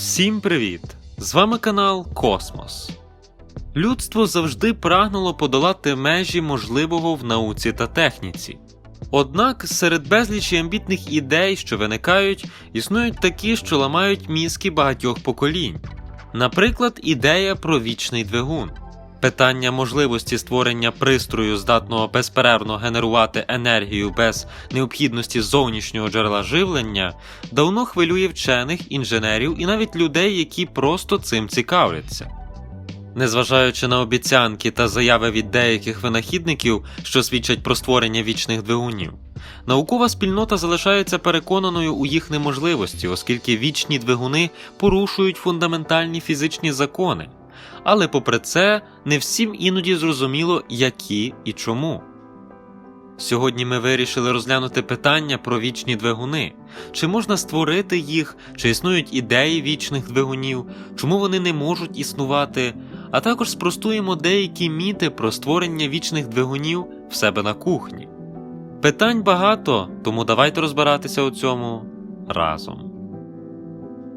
Всім привіт! З вами канал Космос. Людство завжди прагнуло подолати межі можливого в науці та техніці. Однак серед безлічі амбітних ідей, що виникають, існують такі, що ламають мізки багатьох поколінь. Наприклад, ідея про вічний двигун. Питання можливості створення пристрою, здатного безперервно генерувати енергію без необхідності зовнішнього джерела живлення, давно хвилює вчених, інженерів і навіть людей, які просто цим цікавляться. Незважаючи на обіцянки та заяви від деяких винахідників, що свідчать про створення вічних двигунів, наукова спільнота залишається переконаною у їх неможливості, оскільки вічні двигуни порушують фундаментальні фізичні закони. Але попри це, не всім іноді зрозуміло, які і чому. Сьогодні ми вирішили розглянути питання про вічні двигуни, чи можна створити їх, чи існують ідеї вічних двигунів, чому вони не можуть існувати, а також спростуємо деякі міти про створення вічних двигунів в себе на кухні. Питань багато, тому давайте розбиратися у цьому разом.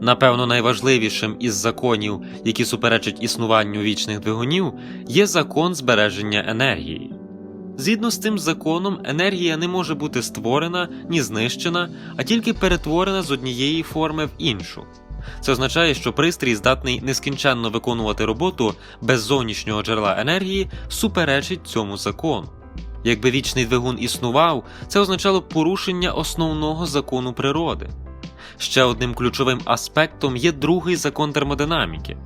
Напевно, найважливішим із законів, які суперечать існуванню вічних двигунів, є закон збереження енергії. Згідно з цим законом, енергія не може бути створена ні знищена, а тільки перетворена з однієї форми в іншу. Це означає, що пристрій, здатний нескінченно виконувати роботу без зовнішнього джерела енергії, суперечить цьому закону. Якби вічний двигун існував, це означало б порушення основного закону природи. Ще одним ключовим аспектом є другий закон термодинаміки.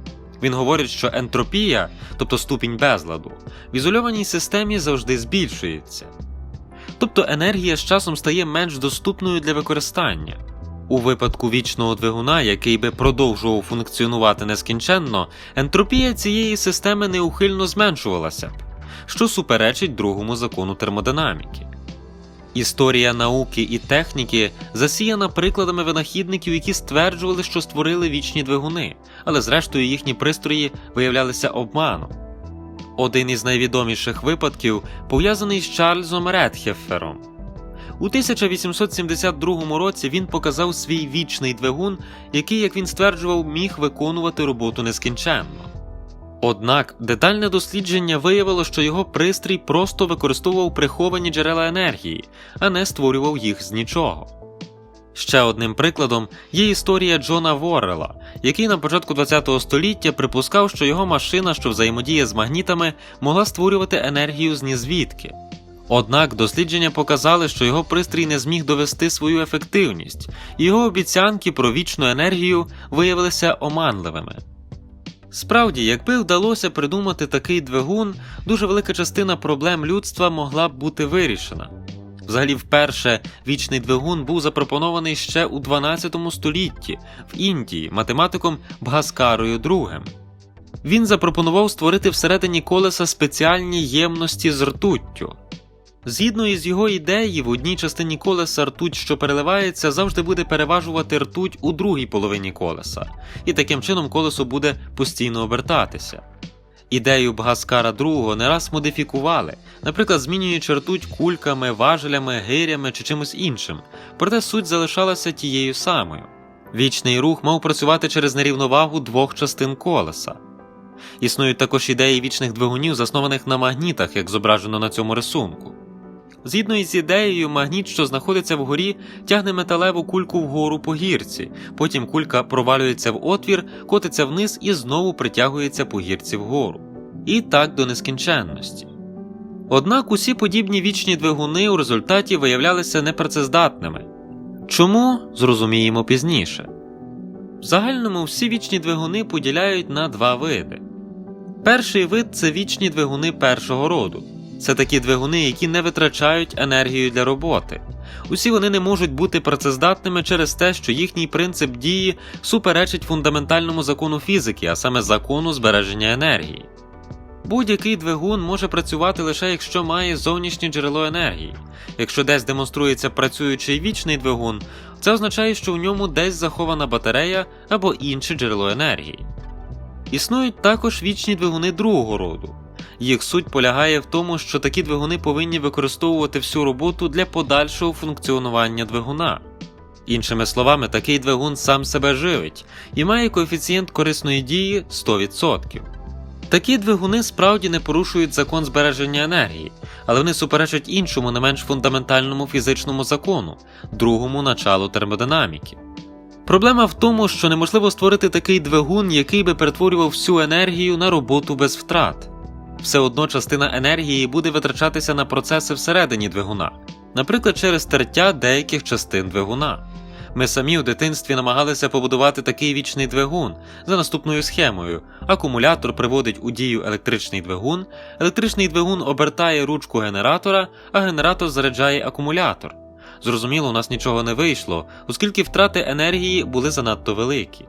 Він говорить, що ентропія, тобто ступінь безладу, в ізольованій системі завжди збільшується. Тобто енергія з часом стає менш доступною для використання. У випадку вічного двигуна, який би продовжував функціонувати нескінченно, ентропія цієї системи неухильно зменшувалася б, що суперечить другому закону термодинаміки. Історія науки і техніки засіяна прикладами винахідників, які стверджували, що створили вічні двигуни, але зрештою їхні пристрої виявлялися обманом. Один із найвідоміших випадків пов'язаний з Чарльзом Редхефером. У 1872 році він показав свій вічний двигун, який, як він стверджував, міг виконувати роботу нескінченно. Однак детальне дослідження виявило, що його пристрій просто використовував приховані джерела енергії, а не створював їх з нічого. Ще одним прикладом є історія Джона Воррела, який на початку ХХ століття припускав, що його машина, що взаємодіє з магнітами, могла створювати енергію з нізвідки. Однак дослідження показали, що його пристрій не зміг довести свою ефективність, і його обіцянки про вічну енергію виявилися оманливими. Справді, якби вдалося придумати такий двигун, дуже велика частина проблем людства могла б бути вирішена. Взагалі, вперше вічний двигун був запропонований ще у 12 столітті в Індії математиком Бгаскарою II. Він запропонував створити всередині колеса спеціальні ємності з ртуттю. Згідно із його ідеї, в одній частині колеса ртуть, що переливається, завжди буде переважувати ртуть у другій половині колеса, і таким чином колесо буде постійно обертатися. Ідею Бгаскара II не раз модифікували, наприклад, змінюючи ртуть кульками, важелями, гирями чи чимось іншим, проте суть залишалася тією самою. Вічний рух мав працювати через нерівновагу двох частин колеса. Існують також ідеї вічних двигунів, заснованих на магнітах, як зображено на цьому рисунку. Згідно із ідеєю, магніт, що знаходиться вгорі, тягне металеву кульку вгору по гірці, потім кулька провалюється в отвір, котиться вниз і знову притягується по гірці вгору. І так до нескінченності. Однак усі подібні вічні двигуни у результаті виявлялися непрацездатними. Чому зрозуміємо пізніше. В загальному всі вічні двигуни поділяють на два види. Перший вид це вічні двигуни першого роду. Це такі двигуни, які не витрачають енергію для роботи. Усі вони не можуть бути працездатними через те, що їхній принцип дії суперечить фундаментальному закону фізики, а саме закону збереження енергії. Будь-який двигун може працювати лише якщо має зовнішнє джерело енергії. Якщо десь демонструється працюючий вічний двигун, це означає, що в ньому десь захована батарея або інше джерело енергії. Існують також вічні двигуни другого роду. Їх суть полягає в тому, що такі двигуни повинні використовувати всю роботу для подальшого функціонування двигуна. Іншими словами, такий двигун сам себе живить і має коефіцієнт корисної дії 100%. Такі двигуни справді не порушують закон збереження енергії, але вони суперечать іншому не менш фундаментальному фізичному закону, другому началу термодинаміки. Проблема в тому, що неможливо створити такий двигун, який би перетворював всю енергію на роботу без втрат. Все одно частина енергії буде витрачатися на процеси всередині двигуна, наприклад, через тертя деяких частин двигуна. Ми самі у дитинстві намагалися побудувати такий вічний двигун за наступною схемою: акумулятор приводить у дію електричний двигун, електричний двигун обертає ручку генератора, а генератор заряджає акумулятор. Зрозуміло, у нас нічого не вийшло, оскільки втрати енергії були занадто великі.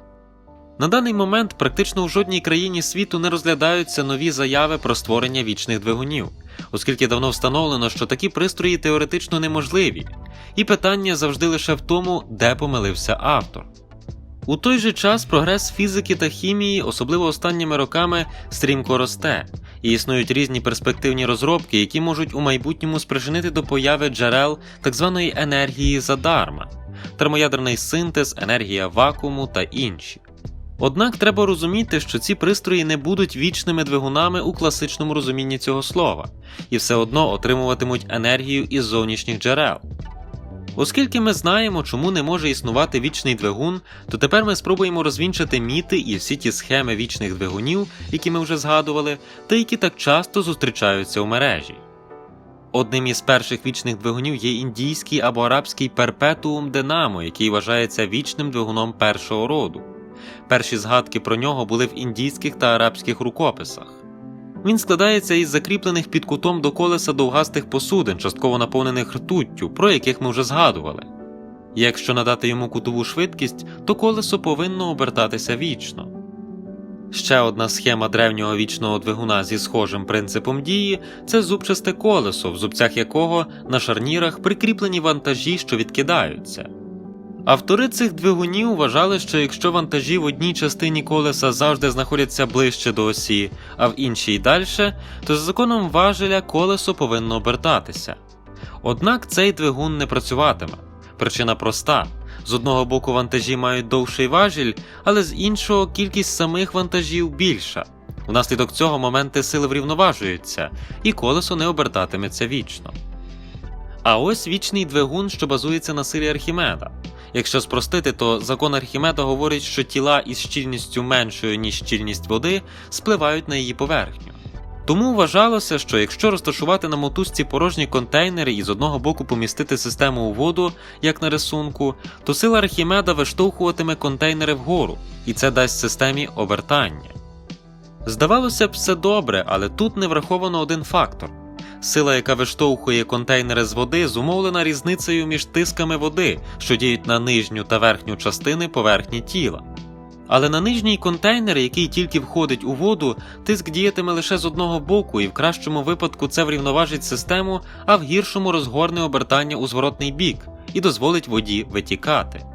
На даний момент практично у жодній країні світу не розглядаються нові заяви про створення вічних двигунів, оскільки давно встановлено, що такі пристрої теоретично неможливі, і питання завжди лише в тому, де помилився автор. У той же час прогрес фізики та хімії, особливо останніми роками, стрімко росте, і існують різні перспективні розробки, які можуть у майбутньому спричинити до появи джерел так званої енергії задарма, термоядерний синтез, енергія вакууму та інші. Однак треба розуміти, що ці пристрої не будуть вічними двигунами у класичному розумінні цього слова, і все одно отримуватимуть енергію із зовнішніх джерел. Оскільки ми знаємо, чому не може існувати вічний двигун, то тепер ми спробуємо розвінчати міти і всі ті схеми вічних двигунів, які ми вже згадували, та які так часто зустрічаються у мережі. Одним із перших вічних двигунів є індійський або арабський перпетуум Динамо, який вважається вічним двигуном першого роду. Перші згадки про нього були в індійських та арабських рукописах. Він складається із закріплених під кутом до колеса довгастих посудин, частково наповнених ртуттю, про яких ми вже згадували. Якщо надати йому кутову швидкість, то колесо повинно обертатися вічно. Ще одна схема древнього вічного двигуна зі схожим принципом дії це зубчасте колесо, в зубцях якого на шарнірах прикріплені вантажі, що відкидаються. Автори цих двигунів вважали, що якщо вантажі в одній частині колеса завжди знаходяться ближче до осі, а в іншій далі, то за законом важеля колесо повинно обертатися. Однак цей двигун не працюватиме. Причина проста: з одного боку вантажі мають довший важіль, але з іншого кількість самих вантажів більша. Внаслідок цього моменти сили врівноважуються, і колесо не обертатиметься вічно. А ось вічний двигун, що базується на силі Архімеда. Якщо спростити, то закон Архімеда говорить, що тіла із щільністю меншою, ніж щільність води, спливають на її поверхню. Тому вважалося, що якщо розташувати на мотузці порожні контейнери і з одного боку помістити систему у воду, як на рисунку, то сила Архімеда виштовхуватиме контейнери вгору, і це дасть системі обертання. Здавалося б, все добре, але тут не враховано один фактор. Сила, яка виштовхує контейнери з води, зумовлена різницею між тисками води, що діють на нижню та верхню частини поверхні тіла. Але на нижній контейнер, який тільки входить у воду, тиск діятиме лише з одного боку, і в кращому випадку це врівноважить систему, а в гіршому розгорне обертання у зворотний бік і дозволить воді витікати.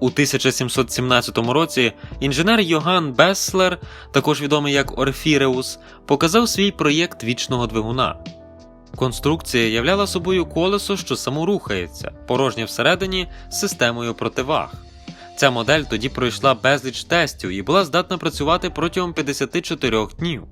У 1717 році інженер Йоган Беслер, також відомий як Орфіреус, показав свій проєкт вічного двигуна. Конструкція являла собою колесо, що само рухається, порожнє всередині з системою противаг. Ця модель тоді пройшла безліч тестів і була здатна працювати протягом 54 днів.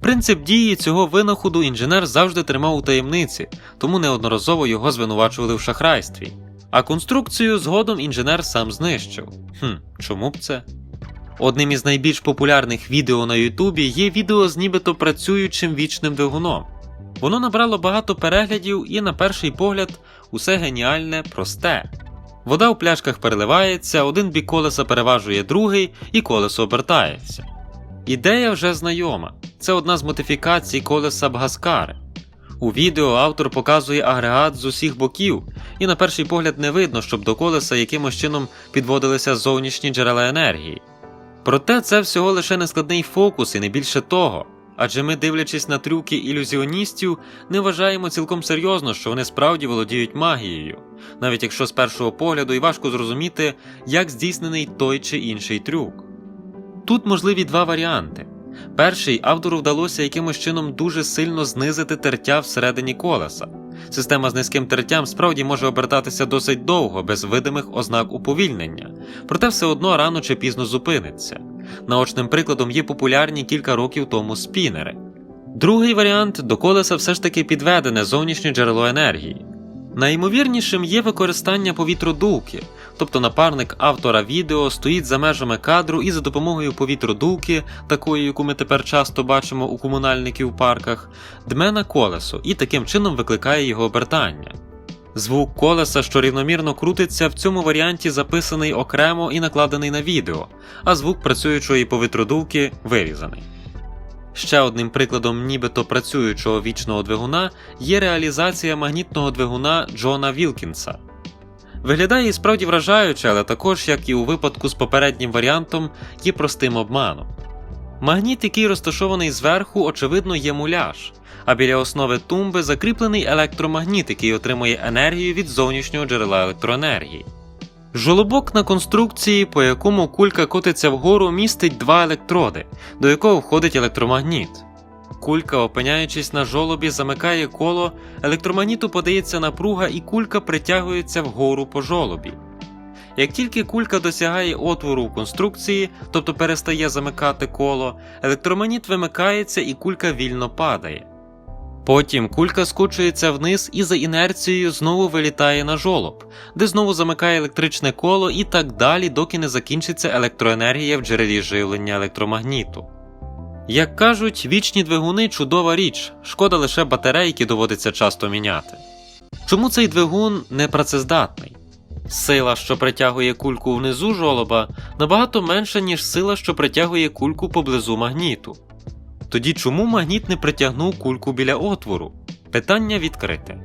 Принцип дії цього винаходу інженер завжди тримав у таємниці, тому неодноразово його звинувачували в шахрайстві. А конструкцію згодом інженер сам знищив. Хм, чому б це? Одним із найбільш популярних відео на Ютубі є відео з нібито працюючим вічним двигуном. Воно набрало багато переглядів і, на перший погляд, усе геніальне, просте. Вода у пляшках переливається, один бік колеса переважує другий, і колесо обертається. Ідея вже знайома. Це одна з модифікацій колеса Бгаскари. У відео автор показує агрегат з усіх боків, і на перший погляд не видно, щоб до колеса якимось чином підводилися зовнішні джерела енергії. Проте це всього лише нескладний фокус і не більше того. Адже ми, дивлячись на трюки ілюзіоністів, не вважаємо цілком серйозно, що вони справді володіють магією, навіть якщо з першого погляду і важко зрозуміти, як здійснений той чи інший трюк. Тут можливі два варіанти. Перший автору вдалося якимось чином дуже сильно знизити тертя всередині колеса. Система з низьким тертям справді може обертатися досить довго, без видимих ознак уповільнення, проте все одно рано чи пізно зупиниться. Наочним прикладом є популярні кілька років тому спінери. Другий варіант до колеса все ж таки підведене зовнішнє джерело енергії. Найімовірнішим є використання повітродувки, тобто напарник автора відео стоїть за межами кадру і за допомогою повітродувки, такої, яку ми тепер часто бачимо у комунальників парках, дме на колесо і таким чином викликає його обертання. Звук колеса, що рівномірно крутиться, в цьому варіанті записаний окремо і накладений на відео, а звук працюючої повітродувки вирізаний. Ще одним прикладом нібито працюючого вічного двигуна є реалізація магнітного двигуна Джона Вілкінса. Виглядає і справді вражаюче, але також, як і у випадку з попереднім варіантом, є простим обманом. Магніт, який розташований зверху, очевидно, є муляж, а біля основи тумби закріплений електромагніт, який отримує енергію від зовнішнього джерела електроенергії. Жолобок на конструкції, по якому кулька котиться вгору, містить два електроди, до якого входить електромагніт. Кулька, опиняючись на жолобі, замикає коло, електромагніту подається напруга і кулька притягується вгору по жолобі. Як тільки кулька досягає отвору у конструкції, тобто перестає замикати коло, електромагніт вимикається і кулька вільно падає. Потім кулька скочується вниз і за інерцією знову вилітає на жолоб, де знову замикає електричне коло і так далі, доки не закінчиться електроенергія в джерелі живлення електромагніту. Як кажуть, вічні двигуни чудова річ, шкода лише батарейки доводиться часто міняти. Чому цей двигун не працездатний? Сила, що притягує кульку внизу жолоба, набагато менша, ніж сила, що притягує кульку поблизу магніту. Тоді чому магніт не притягнув кульку біля отвору? Питання відкрите.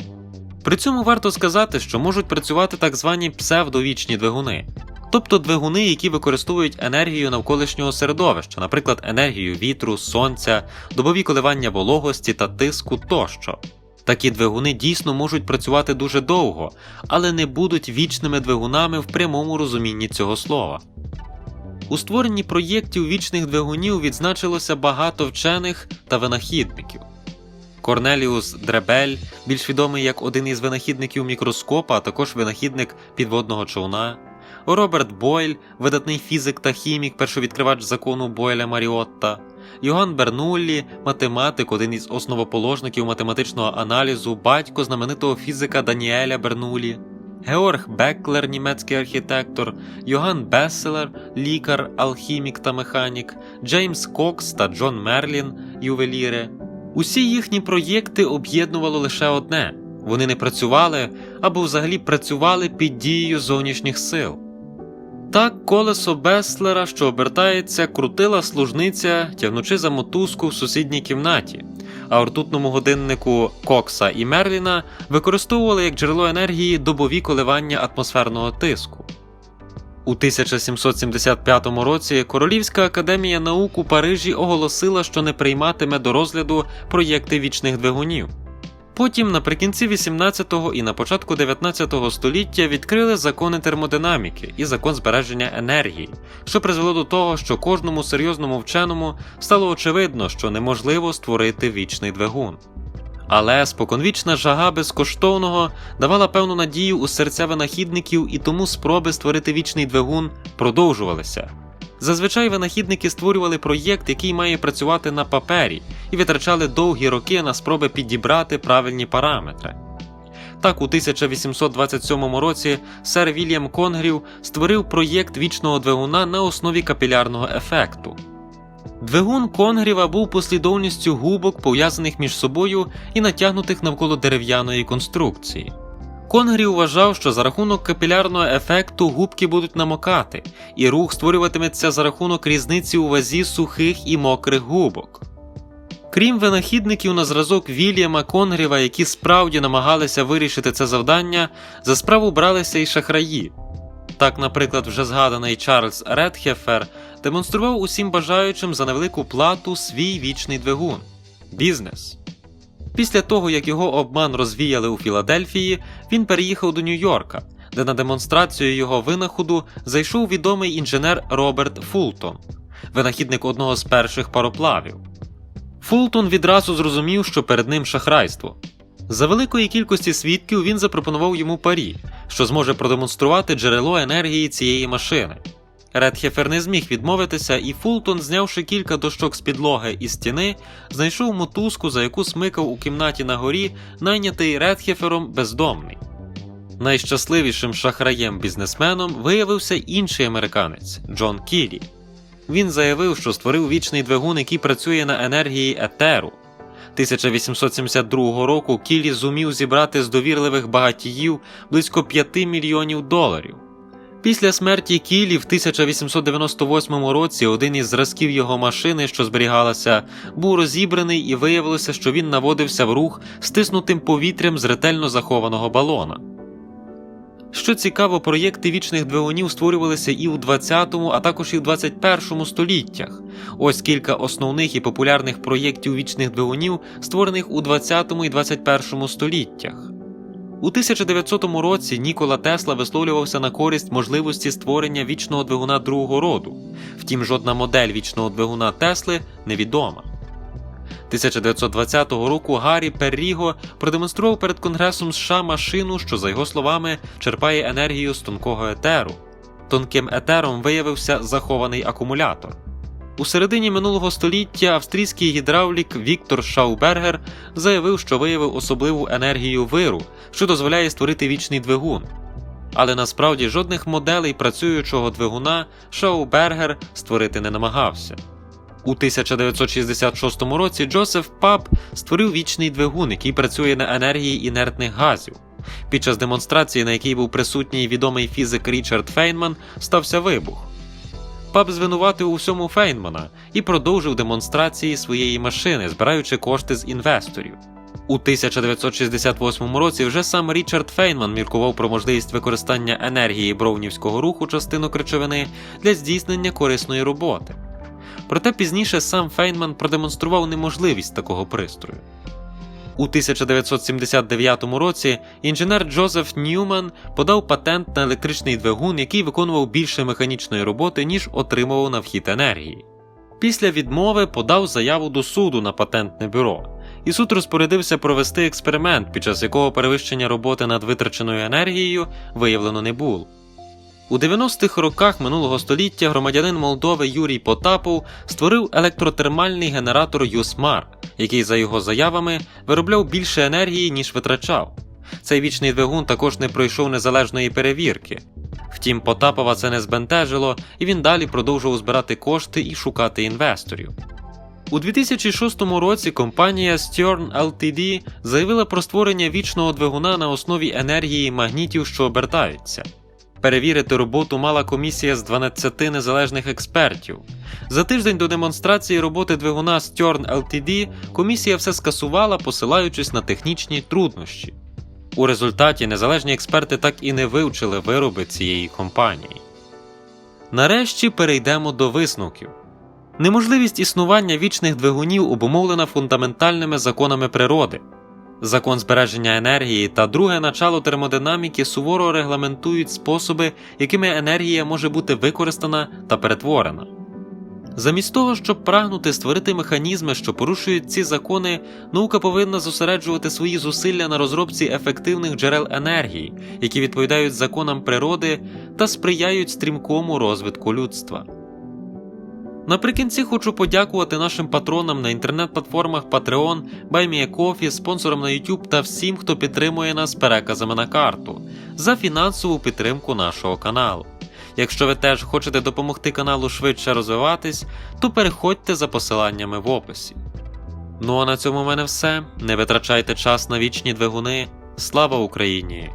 При цьому варто сказати, що можуть працювати так звані псевдовічні двигуни, тобто двигуни, які використовують енергію навколишнього середовища, наприклад, енергію вітру, сонця, добові коливання вологості та тиску тощо. Такі двигуни дійсно можуть працювати дуже довго, але не будуть вічними двигунами в прямому розумінні цього слова. У створенні проєктів вічних двигунів відзначилося багато вчених та винахідників. Корнеліус Дребель, більш відомий як один із винахідників мікроскопа, а також винахідник підводного човна, Роберт Бойль, видатний фізик та хімік, першовідкривач закону Бойля Маріотта, Йоганн Бернуллі, математик, один із основоположників математичного аналізу, батько знаменитого фізика Даніеля Бернуллі, Георг Беклер, німецький архітектор, Йоган Беселер, лікар, алхімік та механік, Джеймс Кокс та Джон Мерлін, ювеліри. Усі їхні проєкти об'єднувало лише одне вони не працювали або взагалі працювали під дією зовнішніх сил. Так колесо Беслера, що обертається, крутила служниця, тягнучи за мотузку в сусідній кімнаті, а ртутному годиннику Кокса і Мерліна використовували як джерело енергії добові коливання атмосферного тиску. У 1775 році Королівська академія наук у Парижі оголосила, що не прийматиме до розгляду проєкти вічних двигунів. Потім, наприкінці 18-го і на початку 19-го століття відкрили закони термодинаміки і закон збереження енергії, що призвело до того, що кожному серйозному вченому стало очевидно, що неможливо створити вічний двигун. Але споконвічна жага безкоштовного давала певну надію у серця винахідників, і тому спроби створити вічний двигун продовжувалися. Зазвичай винахідники створювали проєкт, який має працювати на папері, і витрачали довгі роки на спроби підібрати правильні параметри. Так, у 1827 році сер Вільям Конгрів створив проєкт вічного двигуна на основі капілярного ефекту. Двигун Конгріва був послідовністю губок, пов'язаних між собою і натягнутих навколо дерев'яної конструкції. Конгрі вважав, що за рахунок капілярного ефекту губки будуть намокати, і рух створюватиметься за рахунок різниці у вазі сухих і мокрих губок. Крім винахідників на зразок Вільяма Конгріва, які справді намагалися вирішити це завдання, за справу бралися й шахраї. Так, наприклад, вже згаданий Чарльз Редхефер демонстрував усім бажаючим за невелику плату свій вічний двигун бізнес. Після того, як його обман розвіяли у Філадельфії, він переїхав до Нью-Йорка, де на демонстрацію його винаходу зайшов відомий інженер Роберт Фултон, винахідник одного з перших пароплавів. Фултон відразу зрозумів, що перед ним шахрайство. За великої кількості свідків він запропонував йому парі, що зможе продемонструвати джерело енергії цієї машини. Редхефер не зміг відмовитися, і Фултон, знявши кілька дощок з підлоги і стіни, знайшов мотузку, за яку смикав у кімнаті на горі, найнятий Редхефером бездомний. Найщасливішим шахраєм-бізнесменом виявився інший американець Джон Кілі. Він заявив, що створив вічний двигун, який працює на енергії етеру. 1872 року Кілі зумів зібрати з довірливих багатіїв близько 5 мільйонів доларів. Після смерті Кілі в 1898 році один із зразків його машини, що зберігалася, був розібраний і виявилося, що він наводився в рух стиснутим повітрям з ретельно захованого балона. Що цікаво, проєкти вічних двигунів створювалися і у 20, а також і в 21 століттях. Ось кілька основних і популярних проєктів вічних двигунів, створених у 20 і 21 століттях. У 1900 році Нікола Тесла висловлювався на користь можливості створення вічного двигуна другого роду. Втім, жодна модель вічного двигуна Тесли невідома. 1920 року Гаррі Перріго продемонстрував перед Конгресом США машину, що, за його словами, черпає енергію з тонкого етеру. Тонким етером виявився захований акумулятор. У середині минулого століття австрійський гідравлік Віктор Шаубергер заявив, що виявив особливу енергію виру, що дозволяє створити вічний двигун. Але насправді жодних моделей працюючого двигуна Шаубергер створити не намагався. У 1966 році Джозеф Паб створив вічний двигун, який працює на енергії інертних газів. Під час демонстрації, на якій був присутній відомий фізик Річард Фейнман, стався вибух. Паб звинуватив у всьому Фейнмана і продовжив демонстрації своєї машини, збираючи кошти з інвесторів. У 1968 році вже сам Річард Фейнман міркував про можливість використання енергії броунівського руху частинок речовини для здійснення корисної роботи. Проте пізніше сам Фейнман продемонстрував неможливість такого пристрою. У 1979 році інженер Джозеф Ньюман подав патент на електричний двигун, який виконував більше механічної роботи, ніж отримував на вхід енергії. Після відмови подав заяву до суду на патентне бюро, і суд розпорядився провести експеримент, під час якого перевищення роботи над витраченою енергією виявлено не було. У 90-х роках минулого століття громадянин Молдови Юрій Потапов створив електротермальний генератор Юсмар, який, за його заявами, виробляв більше енергії, ніж витрачав. Цей вічний двигун також не пройшов незалежної перевірки. Втім, Потапова це не збентежило, і він далі продовжував збирати кошти і шукати інвесторів. У 2006 році компанія Stern Ltd заявила про створення вічного двигуна на основі енергії магнітів, що обертаються. Перевірити роботу мала комісія з 12 незалежних експертів. За тиждень до демонстрації роботи двигуна Stern Ltd комісія все скасувала, посилаючись на технічні труднощі. У результаті незалежні експерти так і не вивчили вироби цієї компанії. Нарешті перейдемо до висновків. Неможливість існування вічних двигунів обумовлена фундаментальними законами природи. Закон збереження енергії та друге начало термодинаміки суворо регламентують способи, якими енергія може бути використана та перетворена. Замість того, щоб прагнути створити механізми, що порушують ці закони, наука повинна зосереджувати свої зусилля на розробці ефективних джерел енергії, які відповідають законам природи та сприяють стрімкому розвитку людства. Наприкінці хочу подякувати нашим патронам на інтернет-платформах Patreon, BuyMeACoffee, спонсорам на YouTube та всім, хто підтримує нас переказами на карту за фінансову підтримку нашого каналу. Якщо ви теж хочете допомогти каналу швидше розвиватись, то переходьте за посиланнями в описі. Ну а на цьому в мене все. Не витрачайте час на вічні двигуни. Слава Україні!